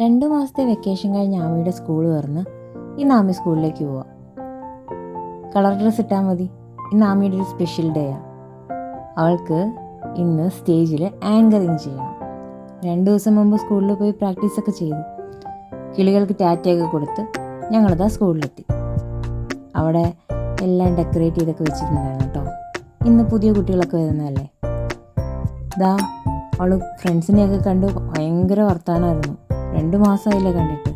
രണ്ട് മാസത്തെ വെക്കേഷൻ കഴിഞ്ഞ് ആമിയുടെ സ്കൂൾ തുറന്ന് ഇന്ന് ആമി സ്കൂളിലേക്ക് പോവാം. കളർ ഡ്രസ്സ് ഇട്ടാൽ മതി. ഇന്ന് ആമിയുടെ ഒരു സ്പെഷ്യൽ ഡേയാണ് അവൾക്ക് ഇന്ന് സ്റ്റേജിൽ ആങ്കറിങ് ചെയ്യണം. രണ്ട് ദിവസം മുമ്പ് സ്കൂളിൽ പോയി പ്രാക്ടീസൊക്കെ ചെയ്തു. കിളികൾക്ക് ടാറ്റയൊക്കെ കൊടുത്ത് ഞങ്ങളിതാ സ്കൂളിലെത്തി അവിടെ എല്ലാം ഡെക്കറേറ്റ് ചെയ്തൊക്കെ വെച്ചിട്ടുണ്ടായിരുന്നു കേട്ടോ. ഇന്ന് പുതിയ കുട്ടികളൊക്കെ വരുന്നതല്ലേ? ഇതാ അവൾ ഫ്രണ്ട്സിനെയൊക്കെ കണ്ട്. ഭയങ്കര വർത്താനമായിരുന്നു രണ്ട് മാസമായില്ലേ കണ്ടിട്ട്.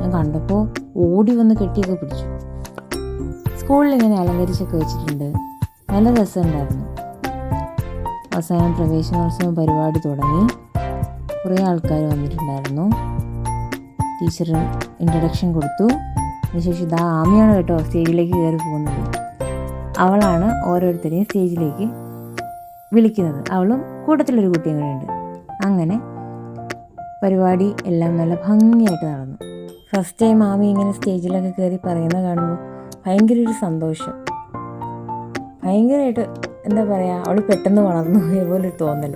ഞാൻ കണ്ടപ്പോൾ ഓടി വന്ന് കെട്ടിയൊക്കെ പിടിച്ചു. സ്കൂളിൽ ഇങ്ങനെ അലങ്കരിച്ചൊക്കെ വെച്ചിട്ടുണ്ട്. നല്ല രസമുണ്ടായിരുന്നു. അവസാനം പ്രവേശനോത്സവം പരിപാടി തുടങ്ങി. കുറേ ആൾക്കാർ വന്നിട്ടുണ്ടായിരുന്നു. ടീച്ചർ ഇൻട്രഡക്ഷൻ കൊടുത്തു. അതിനുശേഷം ഇതാ ആമിയാണ് കേട്ടോ സ്റ്റേജിലേക്ക് കയറി പോകുന്നത്. അവളാണ് ഓരോരുത്തരെയും സ്റ്റേജിലേക്ക് വിളിക്കുന്നത്. അവളും കൂട്ടത്തിലൊരു കുട്ടിയും കൂടെ ഉണ്ട്. അങ്ങനെ പരിപാടി എല്ലാം നല്ല ഭംഗിയായിട്ട് നടന്നു. ഫസ്റ്റ് ടൈം ആമി ഇങ്ങനെ സ്റ്റേജിലൊക്കെ കയറി പറയുന്നത് കാണുമ്പോൾ ഭയങ്കര ഒരു സന്തോഷം. ഭയങ്കരമായിട്ട് എന്താ പറയുക അവൾ പെട്ടെന്ന് വളർന്നു പോയ പോലെ തോന്നൽ.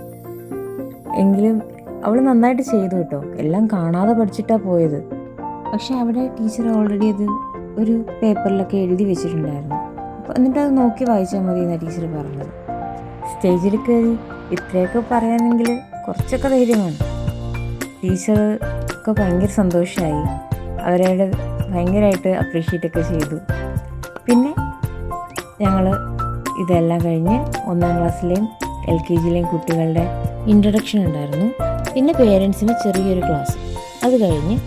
എങ്കിലും അവൾ നന്നായിട്ട് ചെയ്തു കേട്ടോ. എല്ലാം കാണാതെ പഠിച്ചിട്ടാണ് പോയത്. പക്ഷെ അവിടെ ടീച്ചർ ഓൾറെഡി അത് ഒരു പേപ്പറിലൊക്കെ എഴുതി വെച്ചിട്ടുണ്ടായിരുന്നു. അപ്പോൾ എന്നിട്ട് അത് നോക്കി വായിച്ചാൽ മതി എന്നാണ് ടീച്ചർ പറഞ്ഞത്. സ്റ്റേജിൽ കയറി ഇത്രയൊക്കെ പറയാനെങ്കിൽ കുറച്ചൊക്കെ ധൈര്യമാണ്. ഒക്കെ ഭയങ്കര സന്തോഷമായി അവരുടെ ഭയങ്കരമായിട്ട് അപ്രീഷിയേറ്റ് ഒക്കെ ചെയ്തു. പിന്നെ ഞങ്ങൾ ഇതെല്ലാം കഴിഞ്ഞ് ഒന്നാം ക്ലാസ്സിലെയും എൽ കെ ജിയിലെയും കുട്ടികളുടെ ഇൻട്രൊഡക്ഷൻ ഉണ്ടായിരുന്നു. പിന്നെ പേരൻസിന് ചെറിയൊരു ക്ലാസ് അത് കഴിഞ്ഞ്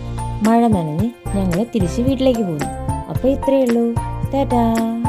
മഴ നനഞ്ഞ് ഞങ്ങൾ തിരിച്ച് വീട്ടിലേക്ക് പോന്നു അപ്പോൾ ഇത്രയേ ഉള്ളൂ. ടാറ്റാ.